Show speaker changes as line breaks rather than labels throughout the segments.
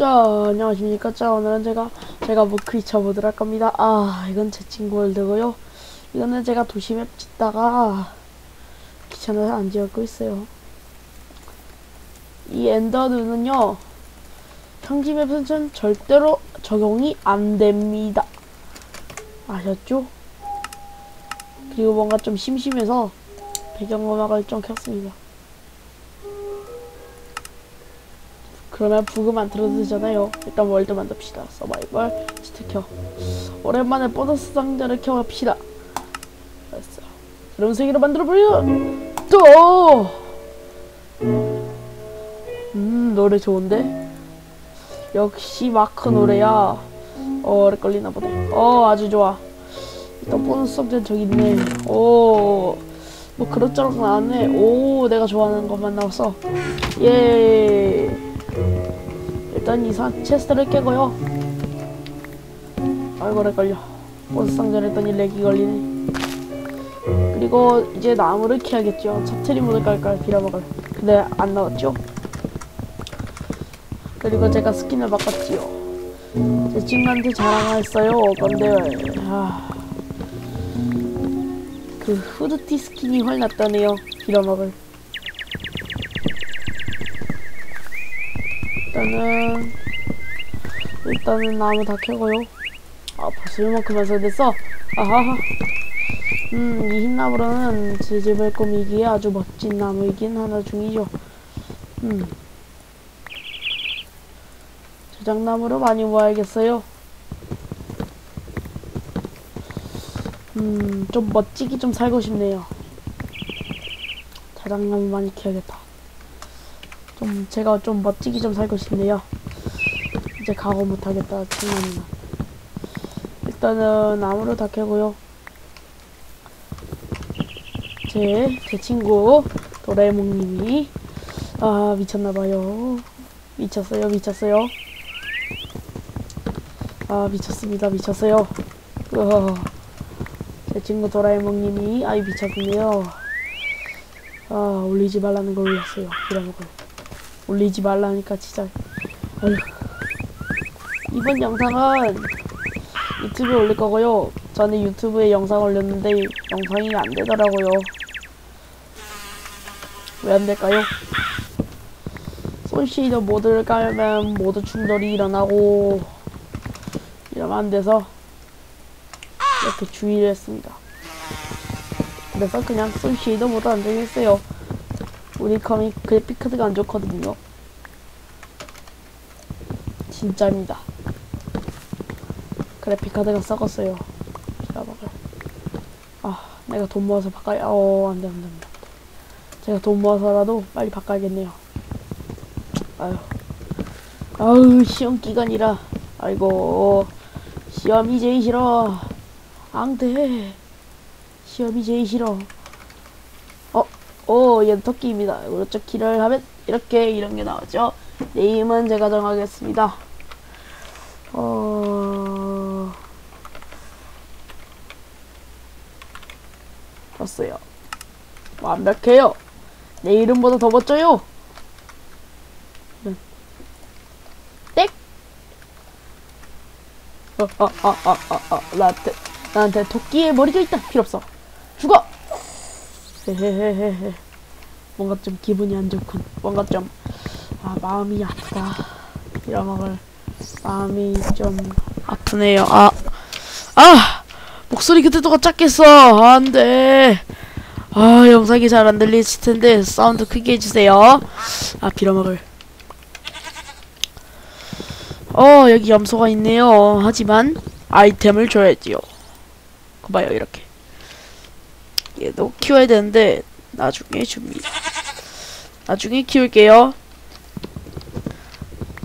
자, 안녕하십니까. 자, 오늘은 제가, 제가 뭐 크리처 모드를 할 겁니다. 아, 이건 제 친구 월드고요 이거는 제가 도시맵 짓다가 귀찮아서 안 지었고 있어요. 이 엔더눈은요, 평지맵에서는 절대로 적용이 안 됩니다. 아셨죠? 그리고 뭔가 좀 심심해서 배경음악을 좀 켰습니다. 그러면 부금 안 틀어도 되잖아요. 일단 월드 만듭시다. 서바이벌 켜. 오랜만에 보너스 상자를 켜봅시다. 됐어. 그럼 세계로 만들어버려! 또! 음, 노래 좋은데? 역시 마크 노래야. 어, 오래 걸리나 보네. 어, 아주 좋아. 일단 보너스 상자 저기 있네. 오. 뭐 그럭저럭 나왔네. 오, 내가 좋아하는 것만 나왔어. 예. 일단 이상 체스트를 깨고요. 렉 걸려. 보스 상자를 했더니 렉이 걸리네. 그리고 이제 나무를 캐야겠죠. 차트리문을 깔까요? 빌어먹을. 근데 안 나왔죠? 그리고 제가 스킨을 바꿨지요. 제 친구한테 자랑했어요. 근데 아, 그 후드티 스킨이 훨 낫다네요. 빌어먹을. 일단은 일단은 나무 다 캐고요. 아 벌써 이만큼 완성됐어. 아하하. 음, 이 흰나무로는 제 집을 꾸미기에 아주 멋진 나무이긴 하나 중이죠. 음. 저장나무로 많이 모아야겠어요. 음, 좀 멋지게 좀 살고 싶네요. 자작나무 많이 캐야겠다. 좀 제가 좀 멋지게 좀 살고 싶네요. 이제 각오 못하겠다 친구는 일단은 나무를 다 캐고요. 제, 제 친구 도라에몽님이 아 미쳤나봐요. 미쳤어요 미쳤어요. 아 미쳤습니다 미쳤어요. 으어. 제 친구 도라에몽님이 아이 미쳤군요. 아 올리지 말라는 걸 올렸어요. 빌어먹을. 올리지 말라니까 진짜. 어휴. 이번 영상은 유튜브에 올릴 거고요. 저는 유튜브에 영상 올렸는데 영상이 안 되더라고요. 왜 안 될까요? 손쉐이더 모드를 깔면 모드 충돌이 일어나고 이러면 안 돼서 이렇게 주의를 했습니다. 그래서 그냥 손쉐이더 모드 안 정했어요 우리 컴이 그래픽 카드가 안 좋거든요. 진짜입니다. 그래픽 카드가 썩었어요. 기다려봐요. 아, 내가 돈 모아서 바꿔야, 어, 안 돼, 안 돼, 안 돼. 제가 돈 모아서라도 빨리 바꿔야겠네요. 아유. 아유, 시험 기간이라. 아이고, 시험이 제일 싫어. 앙대. 시험이 제일 싫어. 오, 얘는 토끼입니다. 오른쪽 키를 하면 이렇게 이런 게 나오죠. 네임은 제가 정하겠습니다. 어... 졌어요. 완벽해요. 내 이름보다 더 멋져요. 땡! 어, 어, 어, 어, 어, 어, 나한테, 나한테 토끼의 머리가 있다. 필요 없어. 죽어! 헤헤헤헤. 뭔가 좀 기분이 안 좋군. 뭔가 좀, 아, 마음이 아프다. 이러먹을 마음이 좀 아프네요. 아, 아! 목소리 그때도가 작겠어. 안 돼. 아, 영상이 잘 안 들리실 텐데, 사운드 크게 해주세요. 아, 빌어먹을. 어, 여기 염소가 있네요. 하지만, 아이템을 줘야지요. 봐요, 이렇게. 얘도 키워야 되는데 나중에 줍니다. 나중에 키울게요.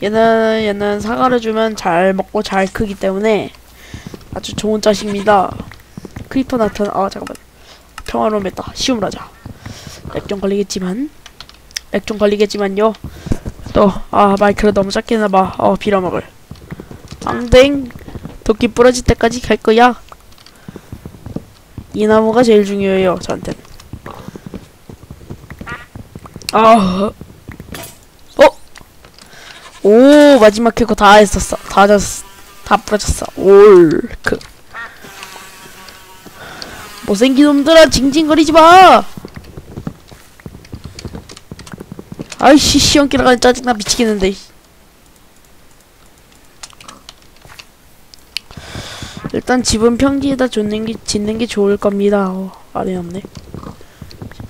얘는 얘는 사과를 주면 잘 먹고 잘 크기 때문에 아주 좋은 자식입니다. 크리퍼 나타나 아 잠깐만 평화로움했다. 시험을 자렉 좀 걸리겠지만 렉좀 걸리겠지만요. 또 아 마이크를 너무 작게 나봐. 어 빌어먹을. 앙댕 도끼 부러질 때까지 갈 거야. 이 나무가 제일 중요해요, 저한테는. 아, 어? 오 마지막 캐고 다 했었어. 다 졌어 다 부러졌어. 올크. 못생긴 놈들아 징징거리지 마! 아이씨 시험기라가 짜증나 미치겠는데 일단 집은 평지에다 짓는 게, 짓는 게 좋을 겁니다. 어, 아래 없네.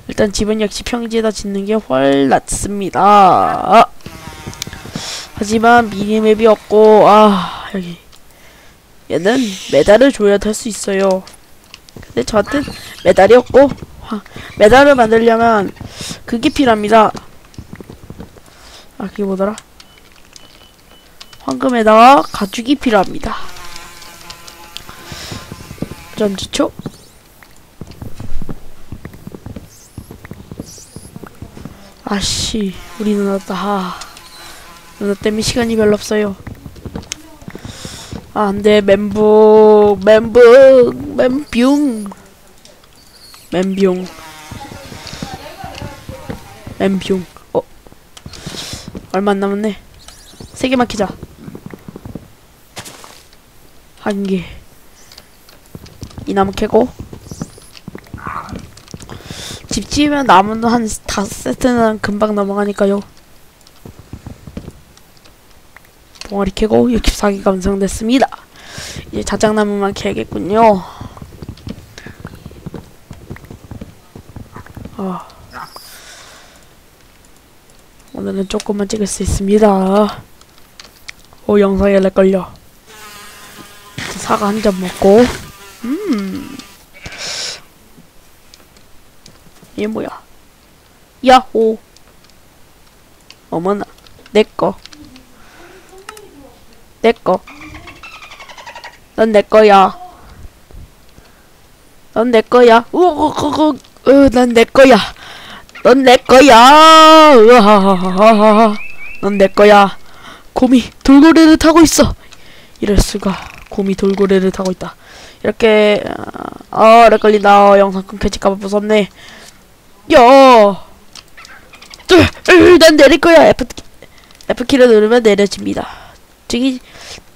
일단 집은 역시 평지에다 짓는 게 훨 낫습니다. 하지만 미니맵이 없고 아 여기. 얘는 메달을 줘야 될 수 있어요. 근데 저한텐 메달이 없고 화, 메달을 만들려면 그게 필요합니다. 아 그게 뭐더라? 황금에다가 가죽이 필요합니다 전지초 아씨 우리 누나 다 누나 때문에 시간이 별로 없어요. 아 안돼. 멘붕 멘붕 멘붕. 멘붕. 멘붕. 어? 얼마 안 남았네. 세 개만 키자. 한개 이 나무 캐고. 집 지으면 나무는 한 다섯 세트는 금방 넘어가니까요. 봉아리 캐고 64개가 완성됐습니다. 이제 자작나무만 캐야겠군요. 아. 오늘은 조금만 찍을 수 있습니다. 오 영상에 렉 걸려. 사과 한 잔 먹고 음. 얘 뭐야? 야호. 어머나, 내 거. 내 거. 넌내 거야. 넌내 거야. 우우우우. 으, 넌내 거야. 넌내 거야. 으하하하하. 넌내 거야. 곰이 돌고래를 타고 있어. 이럴 수가. 곰이 돌고래를 타고 있다. 이렇게 어, 렉 걸린다. 어, 영상 끊겨질까봐 무섭네. 야, 으, 난 내릴 거야. F F키를 누르면 내려집니다. 저기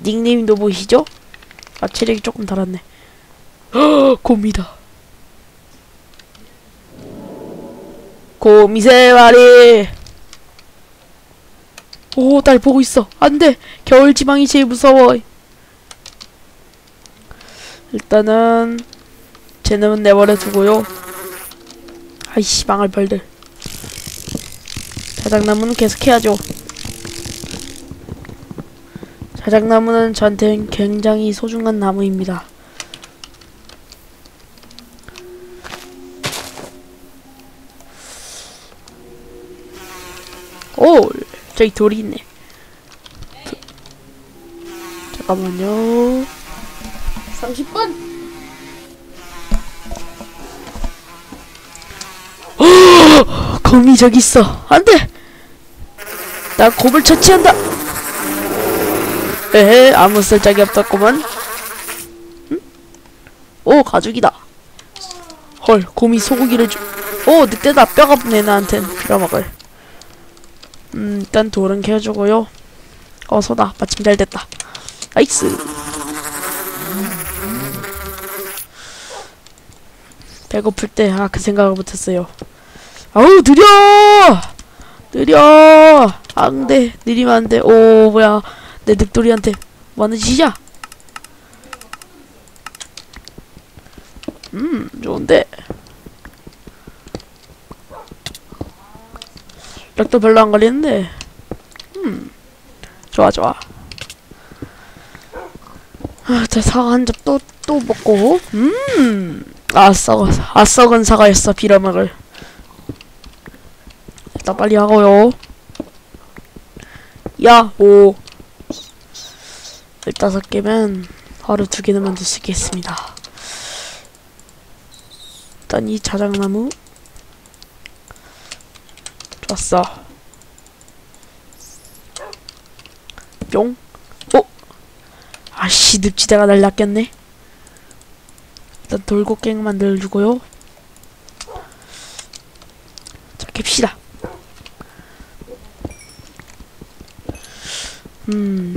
닉네임도 보이시죠? 아 체력이 조금 달았네. 헉, 곰이다. 곰이 세 마리. 오, 날 보고 있어. 안 돼. 겨울 지방이 제일 무서워. 일단은 쟤는 내버려 두고요. 아이씨 망할 벌들. 자작나무는 계속 해야죠. 자작나무는 저한테는 굉장히 소중한 나무입니다. 오! 저기 돌이 있네. 도... 잠깐만요. 30분! 곰이 저기 있어. 안 돼! 나 곰을 처치한다! 에헤, 아무 쓸짝이 없었구먼. 응? 오, 가죽이다. 헐, 곰이 소고기를 주... 오, 늑대다. 뼈가 없네, 나한텐. 빌어먹을. 음, 일단 돌은 캐주고요. 어, 소다. 마침 잘 됐다. 나이스. 배고플 때, 아, 그 생각을 못했어요. 아우, 느려! 느려! 안 돼. 느리면 안 돼. 오, 뭐야. 내 늑돌이한테 뭐 하는 짓이야? 음, 좋은데. 렉도 별로 안 걸리는데. 음, 좋아, 좋아. 아, 자, 사과 한 접 또, 또 먹고. 음, 아, 썩어. 아, 썩은 사과였어, 빌어먹을. 일단 빨리 하고요. 야, 오. 15개면 하루 두 개는 만들 수 있겠습니다. 일단 이 자작나무 좋았어. 뿅. 어? 아씨 늪지대가 날 낚였네. 일단 돌고갱 만들어주고요. 자 캡시다. 음